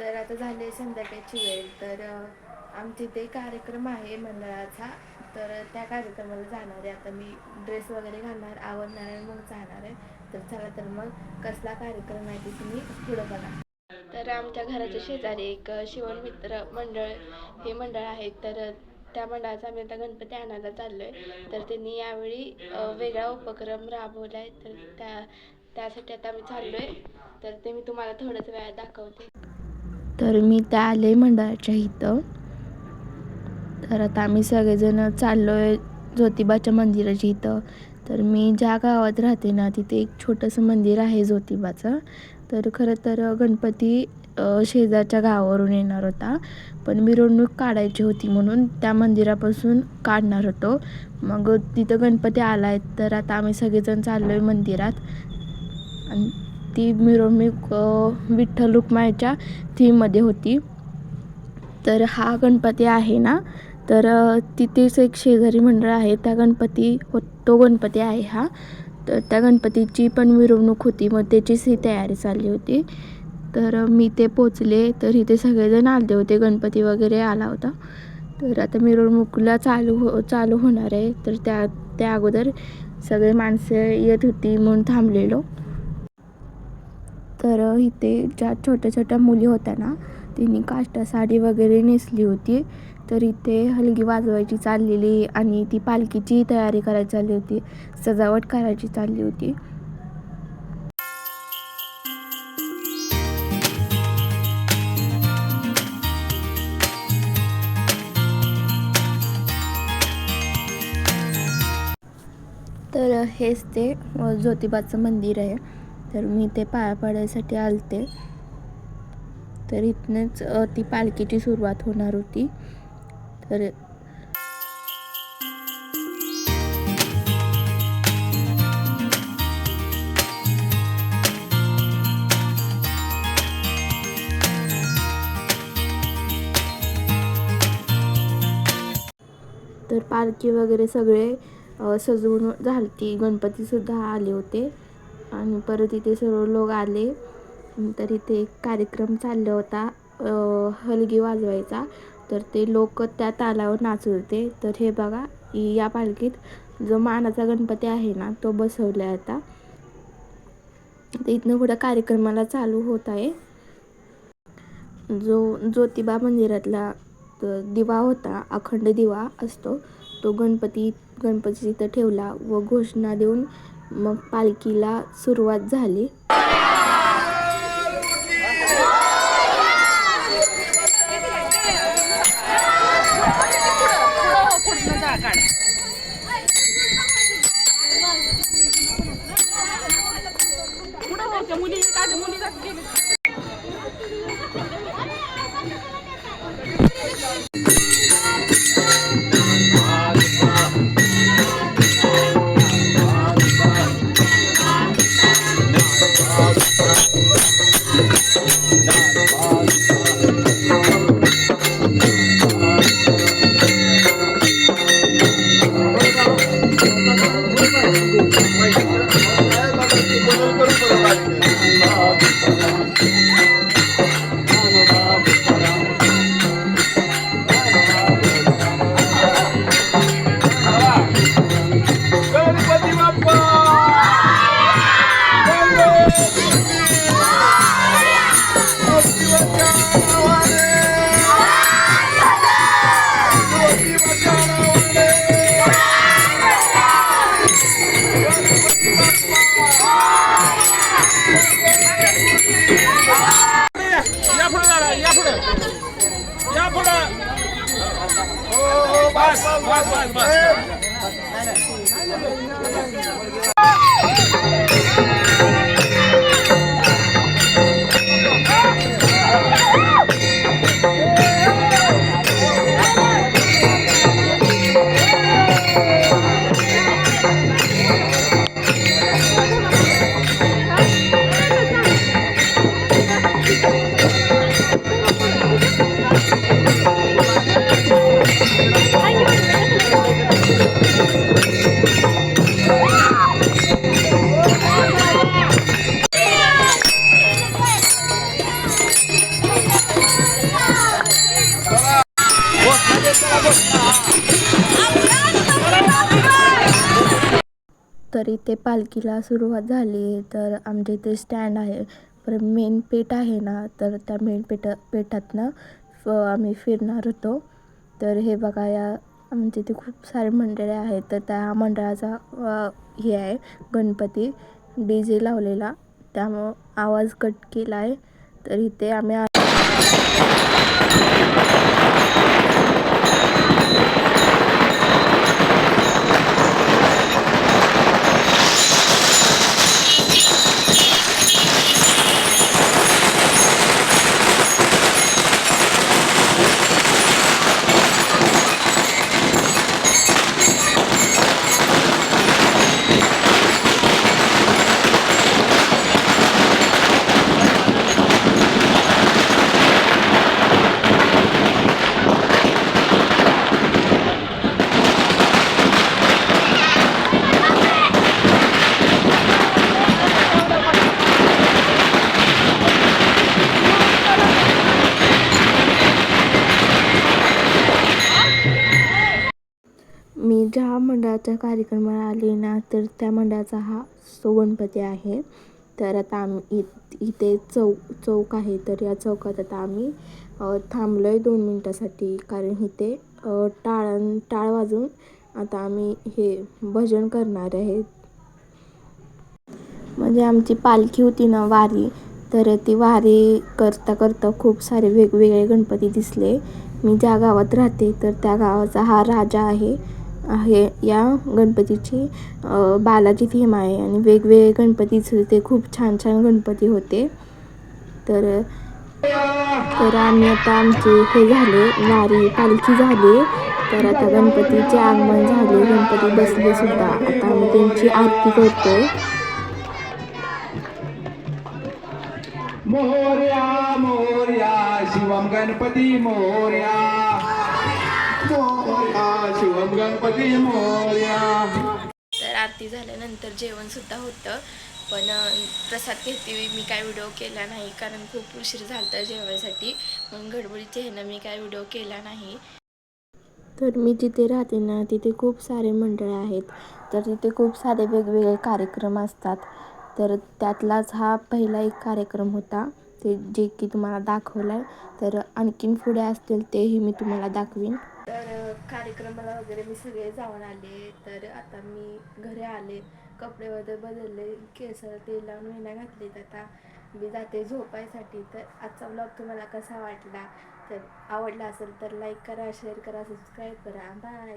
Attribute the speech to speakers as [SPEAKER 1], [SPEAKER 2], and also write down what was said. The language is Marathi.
[SPEAKER 1] तर आता झाले संध्याकाळची वेळ. तर आमच्या इथे कार्यक्रम आहे मंडळाचा. तर त्या कार्यक्रमाला जाणार आहे. आता मी ड्रेस वगैरे घालणार आवडणार आहे मग जाणार आहे. तर चला तर मग कसला कार्यक्रम आहे ते तुम्ही पुढं बघा. तर आमच्या घराच्या शेजारी एक शिवण मित्र मंडळ हे मंडळ आहे. तर त्या मंडळाचा आम्ही आता गणपती आणायला चाललो आहे तर त्यांनी यावेळी वेगळा उपक्रम राबवला आहे तर त्या त्यासाठी आता आम्ही चाललो आहे तर ते मी तुम्हाला थोड्याच वेळात दाखवते. तर मी त्या आले मंडळाच्या इथं. तर आता आम्ही सगळेजण चाललो आहे ज्योतिबाच्या मंदिराच्या इथं. तर मी ज्या गावात राहते ना तिथे एक छोटंसं मंदिर आहे ज्योतिबाचं. तर खरं तर गणपती शेजारच्या गावावरून येणार होता. पण मिरवणूक काढायची होती म्हणून त्या मंदिरापासून काढणार होतो. मग तिथं गणपती आला आहे तर आता आम्ही सगळेजण चाललो आहे मंदिरात. आणि ती मिरवणूक विठ्ठल रुक्माईच्या थीममध्ये होती. तर हा गणपती आहे ना? तर तिथेच एक शेजारी मंडळ आहे. त्या गणपती हो तो गणपती आहे हा. तर त्या गणपतीची पण मिरवणूक होती. मग त्याचीच ही तयारी चालली होती. तर मी ते पोचले. तर इथे सगळेजण आले होते. गणपती वगैरे आला होता. तर आता मिरवणुकीला चालू हो चालू होणार आहे. तर त्या त्या अगोदर सगळे माणसं येत होती म्हणून थांबलेलो. तर इथे ज्या छोट्या छोट्या मुली होत्या ना तिने काष्टा साडी वगैरे नेसली होती. तर इथे हलगी वाजवायची चाललेली आणि ती पालखीची तयारी करायची चालली होती सजावट करायची चालली होती. तर हेच ते ज्योतिबाचं मंदिर आहे. तर मी ते पाया पाडायसाठी आलते. तर इथनंच ती पालखीची सुरुवात होणार होती. तर तर पालखी वगैरे सगळे सजवून झालती. गणपतीसुद्धा आले होते. आणि परत इथे सर्व लोक आले. तर इथे एक कार्यक्रम चालला होता हलगी वाजवायचा. तर ते लोक त्या तालावर नाचत होते. तर हे बघा या पालखीत जो मानाचा गणपती आहे ना तो बसवला आहे आता. तर इथनं पुढं कार्यक्रमाला चालू होत आहे. जो ज्योतिबा मंदिरातला दिवा होता अखंड दिवा असतो तो गणपती गणपती तिथं ठेवला व घोषणा देऊन मग पालखीला सुरुवात झाली.
[SPEAKER 2] बस बस बस बस
[SPEAKER 3] तर
[SPEAKER 1] इथे पालखीला सुरुवात झाली तर आमच्या इथे स्टँड आहे. पर मेन पेठ आहे ना तर त्या मेन पेट पेठातनं फ आम्ही फिरणार होतो. तर हे बघा या आमच्या इथे खूप सारे मंडळे आहेत. तर त्या मंडळाचा हे आहे गणपती डी जे लावलेला. त्यामुळं आवाज कट केला आहे तर इथे आम्ही ज्या मंडळाच्या कार्यक्रमाला आले ना तर त्या मंडळाचा हा सो गणपती आहे. तर आता आम्ही इ- इथे चौक चौक आहे तर या चौकात आता आम्ही थांबलो आहे दोन मिनटासाठी. कारण इथे अ, टाळ टाळ वाजून आता आम्ही हे भजन करणार आहे. म्हणजे आमची पालखी होती ना वारी तर ती वारी करता करता खूप सारे वेगवेगळे गणपती दिसले. मी ज्या गावात राहते तर त्या गावाचा हा राजा आहे. आहे. या गणपतीची अ, बालाजी थीम आहे आणि वेगवेगळे गणपतीचे ते खूप छान छान गणपती होते. तर तर आम्ही आता आमचे हे झाले वारी पालखी झाली. तर आता गणपतीचे आगमन झाले. गणपती बसले सुद्धा. आता आम्ही त्यांची आरती करतोय.
[SPEAKER 3] मोर्या मोर्या शिवम गणपती मोर्या. शिवम गणपती मोर्या
[SPEAKER 1] तर आरती झाल्यानंतर जेवणसुद्धा होतं. पण प्रसाद घेते मी काय व्हिडिओ केला नाही कारण खूप उशीर झाला तर जेवायसाठी. मग गडबडीचे ह्यानं मी काय व्हिडिओ केला नाही. तर मी जिथे राहते ना तिथे खूप सारे मंडळ आहेत. तर तिथे खूप सारे वेगवेगळे कार्यक्रम असतात. तर त्यातलाच हा पहिला एक कार्यक्रम होता. ते जे की तुम्हाला दाखवलं आहे तर आणखीन पुढे असतील तेही मी तुम्हाला दाखवीन. तर कार्यक्रमाला वगैरे मी सगळे जाऊन आले. तर आता मी घरी आले. कपडे वगैरे बदलले केस तेल लावून विना घातलेत आता. मी जाते झोपायसाठी. तर आजचा ब्लॉग तुम्हाला कसा वाटला? तर आवडला असेल तर लाईक करा शेअर करा सबस्क्राईब करा. बाय